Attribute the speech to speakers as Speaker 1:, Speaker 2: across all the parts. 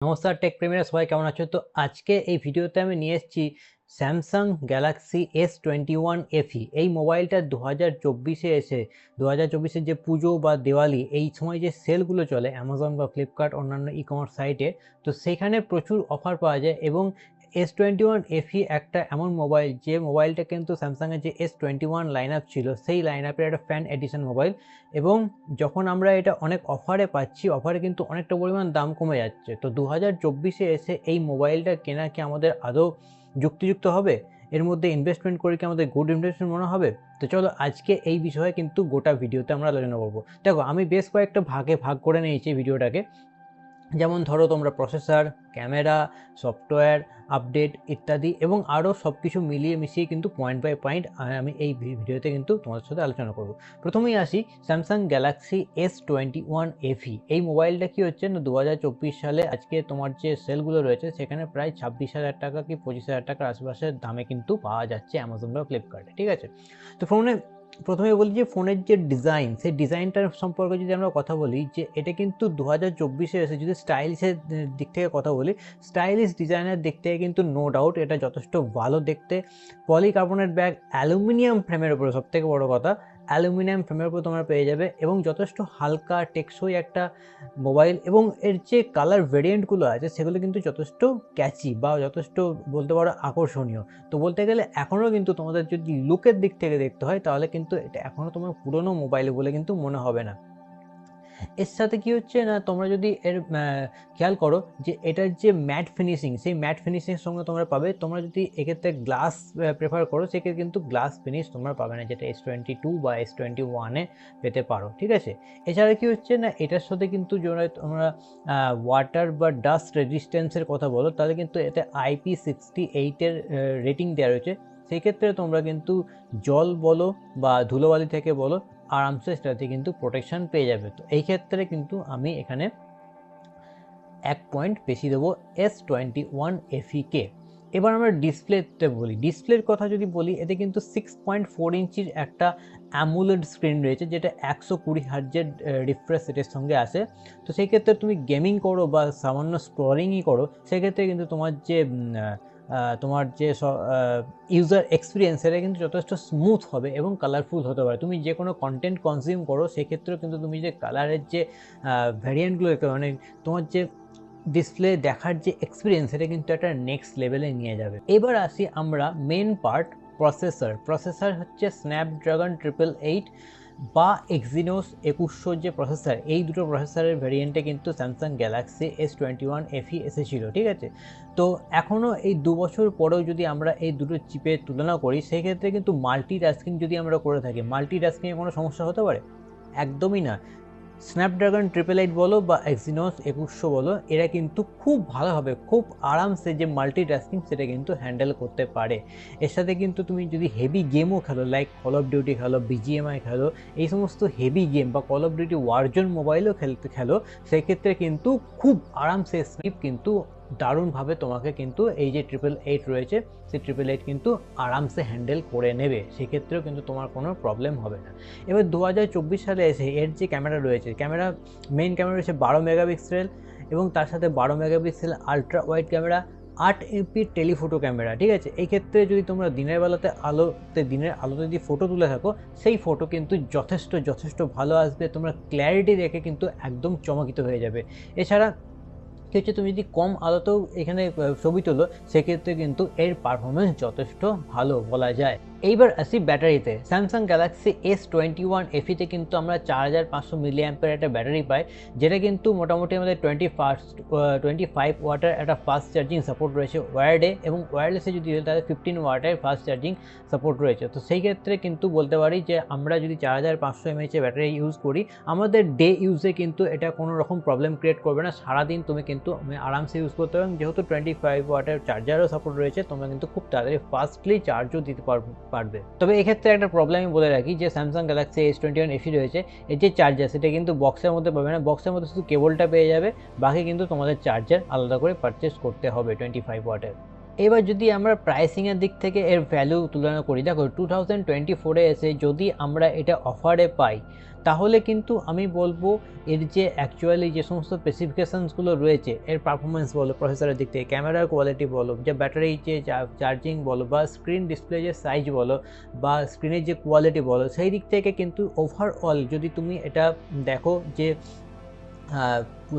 Speaker 1: নমস্কার টেক প্রেমীরা সবাই কেমন আছো? তো আজকে এই ভিডিওতে আমি নিয়ে এসেছি Samsung Galaxy S twenty one FE এই মোবাইলটা দু হাজার চব্বিশে এসে দু হাজার চব্বিশের যে পুজো বা দেওয়ালি, এই সময় যে সেলগুলো চলে অ্যামাজন বা ফ্লিপকার্ট অন্যান্য ই কমার্স সাইটে তো সেখানে প্রচুর অফার পাওয়া যায় এবং এস টোয়েন্টি ওয়ান এফি একটা এমন মোবাইল যে মোবাইলটা কিন্তু স্যামসাংয়ের যে S twenty one line up ছিল, সেই লাইন আপের একটা ফ্যান এডিশন মোবাইল এবং যখন আমরা এটা অনেক অফারে পাচ্ছি অফারে কিন্তু অনেকটা পরিমাণ দাম কমে যাচ্ছে। তো দু হাজার চব্বিশে এসে এই মোবাইলটা কেনা কি আমাদের আদৌ যুক্তিযুক্ত হবে? এর মধ্যে ইনভেস্টমেন্ট করে কি আমাদের গুড ইনভেস্টমেন্ট মনে হবে? তো চলো আজকে এই বিষয়ে কিন্তু গোটা ভিডিওতে আমরা আলোচনা করব। দেখো, আমি বেশ কয়েকটা ভাগে ভাগ করে নিয়েছি ভিডিওটাকে যেমন ধরো তোমরা প্রসেসর ক্যামেরা সফটওয়্যার আপডেট ইত্যাদি এবং আরও সব কিছু মিলিয়ে মিশিয়ে কিন্তু পয়েন্ট বাই পয়েন্ট আমি এই ভিডিওতে কিন্তু তোমাদের সাথে আলোচনা করব। প্রথমেই আসি Samsung Galaxy S twenty one FE এই মোবাইলটা কি হচ্ছে না দু হাজার চব্বিশ সালে আজকে তোমার যে সেলগুলো রয়েছে, সেখানে প্রায় ছাব্বিশ হাজার টাকা কি পঁচিশ হাজার টাকার আশেপাশের দামে কিন্তু পাওয়া যাচ্ছে অ্যামাজন বা ফ্লিপকার্টে ঠিক আছে? তো ফোনে প্রথমে বলি যে ফোনের যে ডিজাইন, সেই ডিজাইনটার সম্পর্কে যদি আমরা কথা বলি, যে এটা কিন্তু দু হাজার চব্বিশে এসে যদি স্টাইলিশের দিক থেকে কথা বলি, স্টাইলিশ ডিজাইনের দিক থেকে কিন্তু নো ডাউট এটা যথেষ্ট ভালো দেখতে। পলিকার্বনেট ব্যাগ অ্যালুমিনিয়াম ফ্রেমের উপরে সবথেকে বড় কথা। অ্যালুমিনিয়াম ফ্রেমের উপর তোমরা পেয়ে যাবে এবং যথেষ্ট হালকা, টেকসই একটা মোবাইল এবং এর যে কালার ভেরিয়েন্টগুলো আছে সেগুলো কিন্তু যথেষ্ট ক্যাচি বা যথেষ্ট বলতে পারো আকর্ষণীয়। তো বলতে গেলে এখনও কিন্তু তোমাদের যদি লুকের দিক থেকে দেখতে হয় তাহলে কিন্তু এটা এখনও তোমার পুরনো মোবাইল বলে কিন্তু মনে হবে না। এর সাথে কি হচ্ছে না, তোমরা যদি এর খেয়াল করো যে এটার যে ম্যাট ফিনিশিং সেই ম্যাট ফিনিশিংয়ের সঙ্গে তোমরা পাবে। তোমরা যদি এক্ষেত্রে গ্লাস প্রেফার করো, সেক্ষেত্রে কিন্তু গ্লাস ফিনিশ তোমরা পাবে না, যেটা এস টোয়েন্টি টু বা এস টোয়েন্টি ওয়ানে পেতে পারো, ঠিক আছে? এছাড়া কি হচ্ছে না, এটার সাথে কিন্তু তোমরা ওয়াটার বা ডাস্ট রেজিস্ট্যান্সের কথা বলো, তাহলে কিন্তু এতে আইপি সিক্সটি এইটের রেটিং দেওয়া রয়েছে। সেই ক্ষেত্রে তোমরা কিন্তু জল বলো বা ধুলোবালি থেকে বলো আরামসে সেটাতে কিন্তু প্রোটেকশান পেয়ে যাবে। তো এই ক্ষেত্রে কিন্তু আমি এখানে এক পয়েন্ট বেশি দেবো এস টোয়েন্টি ওয়ান এফিকে এবার আমরা ডিসপ্লেতে বলি। ডিসপ্লের কথা যদি বলি, এতে কিন্তু সিক্স পয়েন্ট ফোর ইঞ্চির একটা অ্যামুলেড স্ক্রিন রয়েছে, যেটা একশো কুড়ি হার্জের রিফ্রেশ রেটের সঙ্গে আসে। তো সেই ক্ষেত্রে তুমি গেমিং করো বা সামান্য স্ক্রলিংই করো, সেক্ষেত্রে কিন্তু তোমার যে তোমার যে ইউজার এক্সপিরিয়েন্স সেটা কিন্তু যথেষ্ট স্মুথ হবে এবং কালারফুল হতে পারে। তুমি যে কোনো কন্টেন্ট কনজিউম করো, সেক্ষেত্রেও কিন্তু তুমি যে কালারের যে ভ্যারিয়েন্টগুলো মানে তোমার যে ডিসপ্লে দেখার যে এক্সপিরিয়েন্স সেটা কিন্তু একটা নেক্সট লেভেলে নিয়ে যাবে। এবার আসি আমরা মেন পার্ট প্রসেসর প্রসেসর হচ্ছে স্ন্যাপড্রাগন ট্রিপল এইট বা এক্সিনোস একুশশো যে প্রসেসর এই দুটো প্রসেসরের ভ্যারিয়েন্টে কিন্তু Samsung Galaxy S twenty one FE এসেছিল, ঠিক আছে? তো এখনও এই দু বছর পরেও যদি আমরা এই দুটো চিপের তুলনা করি, সেক্ষেত্রে কিন্তু মাল্টি টাস্কিং যদি আমরা করে থাকি মাল্টি টাস্কিংয়ে কোনো সমস্যা হতে পারে? একদমই না। স্ন্যাপড্রাগন ট্রিপল এইট বলো বা এক্সিনোস একুশশো বলো, এরা কিন্তু খুব ভালোভাবে, খুব আরামসে যে মাল্টি টাস্কিং সেটা কিন্তু হ্যান্ডেল করতে পারে। এর সাথে কিন্তু তুমি যদি হেভি গেমও খেলো লাইক কল অফ ডিউটি খেলো বিজিএমআই খেলো, এই সমস্ত হেভি গেম বা কল অফ ডিউটি ওয়ার্জন মোবাইলও খেলতে খেলো, সেক্ষেত্রে কিন্তু খুব আরামসে স্লিপ কিন্তু দারুণভাবে তোমাকে কিন্তু এই যে ট্রিপল এইট রয়েছে, সেই ট্রিপল এইট কিন্তু আরামসে হ্যান্ডেল করে নেবে। সেক্ষেত্রেও কিন্তু তোমার কোনো প্রবলেম হবে না। এবার দু হাজার চব্বিশ সালে এসে এর যে ক্যামেরা রয়েছে ক্যামেরা মেইন ক্যামেরা রয়েছে বারো মেগাপিক্সেল এবং তার সাথে বারো মেগাপিক্সেল আলট্রা ওয়াইড ক্যামেরা আট এমপি টেলিফোটো ক্যামেরা ঠিক আছে? এই ক্ষেত্রে যদি তোমরা দিনের বেলাতে আলোতে, দিনের আলোতে যদি ফটো তুলে থাকো, সেই ফটো কিন্তু যথেষ্ট যথেষ্ট ভালো আসবে। তোমরা ক্ল্যারিটি দেখে কিন্তু একদম চমকিত হয়ে যাবে। এছাড়া হচ্ছে তুমি যদি কম আলোতেও এখানে ছবি তোলো, সেক্ষেত্রে কিন্তু এর পারফরমেন্স যথেষ্ট ভালো বলা যায়। এইবার আসি ব্যাটারিতে। Samsung Galaxy S twenty one এফিতে কিন্তু আমরা চার হাজার পাঁচশো মিলি অ্যাম্পের একটা ব্যাটারি পাই, যেটা কিন্তু মোটামুটি আমাদের twenty first twenty five watt একটা ফাস্ট চার্জিং সাপোর্ট রয়েছে ওয়ার্ডে এবং ওয়্যারলেসে যদি তাহলে ফিফটিন ওয়াটের ফাস্ট চার্জিং সাপোর্ট রয়েছে। তো সেই ক্ষেত্রে কিন্তু বলতে পারি যে, আমরা যদি চার হাজার পাঁচশো এমএইচের ব্যাটারি ইউজ করি, আমাদের ডে ইউজে কিন্তু এটা কোনো রকম প্রবলেম ক্রিয়েট করবে না। সারাদিন তুমি কিন্তু আরামসে ইউজ করতে পারো যেহেতু টোয়েন্টি ফাইভ ওয়াটের চার্জারও সাপোর্ট রয়েছে, তোমরা কিন্তু খুব তাড়াতাড়ি ফাস্টলি চার্জও দিতে পারবে তবে এক্ষেত্রে একটা প্রবলেম আমি বলে রাখি, যে Samsung Galaxy S twenty one AC রয়েছে এর যে চার্জার সেটা কিন্তু বক্সের মধ্যে পাবে না। বক্সের মধ্যে শুধু কেবলটা পেয়ে যাবে, বাকি কিন্তু তোমাদের চার্জার আলাদা করে পারচেস করতে হবে টোয়েন্টি ফাইভ ওয়াটের এবার যদি আমরা প্রাইসিংয়ের দিক থেকে এর ভ্যালু তুলনা করি, দেখো টু থাউজেন্ড টোয়েন্টি এসে যদি আমরা এটা অফারে পাই, তাহলে কিন্তু আমি বলব এর যে অ্যাকচুয়ালি যে সমস্ত স্পেসিফিকেশানসগুলো রয়েছে, এর পারফরমেন্স বলো প্রসেসরের দিক থেকে ক্যামেরার কোয়ালিটি বলো, যে ব্যাটারি যে চার্জিং বলো, বা স্ক্রিন ডিসপ্লে যে সাইজ বলো, বা স্ক্রিনের যে কোয়ালিটি বলো, সেই দিক থেকে কিন্তু ওভারঅল যদি তুমি এটা দেখো যে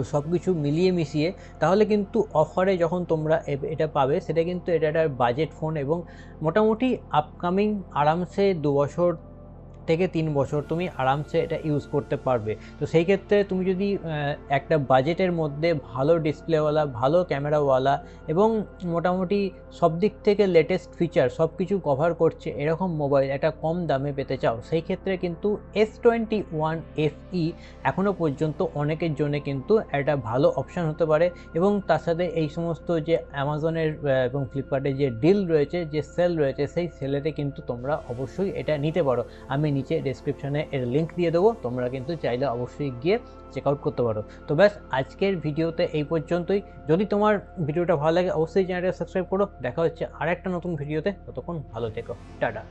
Speaker 1: সব কিছু মিলিয়ে মিশিয়ে, তাহলে কিন্তু অফারে যখন তোমরা এটা পাবে, সেটা কিন্তু এটা একটা বাজেট ফোন এবং মোটামুটি আপকামিং আরামসে দু বছর থেকে তিন বছর তুমি আরামসে এটা ইউজ করতে পারবে। তো সেই ক্ষেত্রে তুমি যদি একটা বাজেটের মধ্যে ভালো ডিসপ্লেওয়ালা ভালো ক্যামেরাওয়ালা এবং মোটামুটি সব দিক থেকে লেটেস্ট ফিচার সব কিছু কভার করছে এরকম মোবাইল একটা কম দামে পেতে চাও, সেই ক্ষেত্রে কিন্তু এস টোয়েন্টি ওয়ান এফই এখনও পর্যন্ত অনেকের জন্য কিন্তু একটা ভালো অপশান হতে পারে এবং তার সাথে এই সমস্ত যে অ্যামাজনের এবং ফ্লিপকার্টের যে ডিল রয়েছে, যে সেল রয়েছে, সেই সেলেতে কিন্তু তোমরা অবশ্যই এটা নিতে পারো। আমি নিচে ডেসক্রিপশনে এর লিঙ্ক দিয়ে দেবো। তোমরা কিন্তু চাইলে অবশ্যই গিয়ে চেক আউট করতে পারো। তো ব্যাস, আজকের ভিডিওতে এই পর্যন্তই। যদি তোমার ভিডিওটা ভালো লাগে, অবশ্যই চ্যানেলটা সাবস্ক্রাইব করো। দেখা হচ্ছে আর একটা নতুন ভিডিওতে। ততক্ষণ ভালো থেকো। টাটা।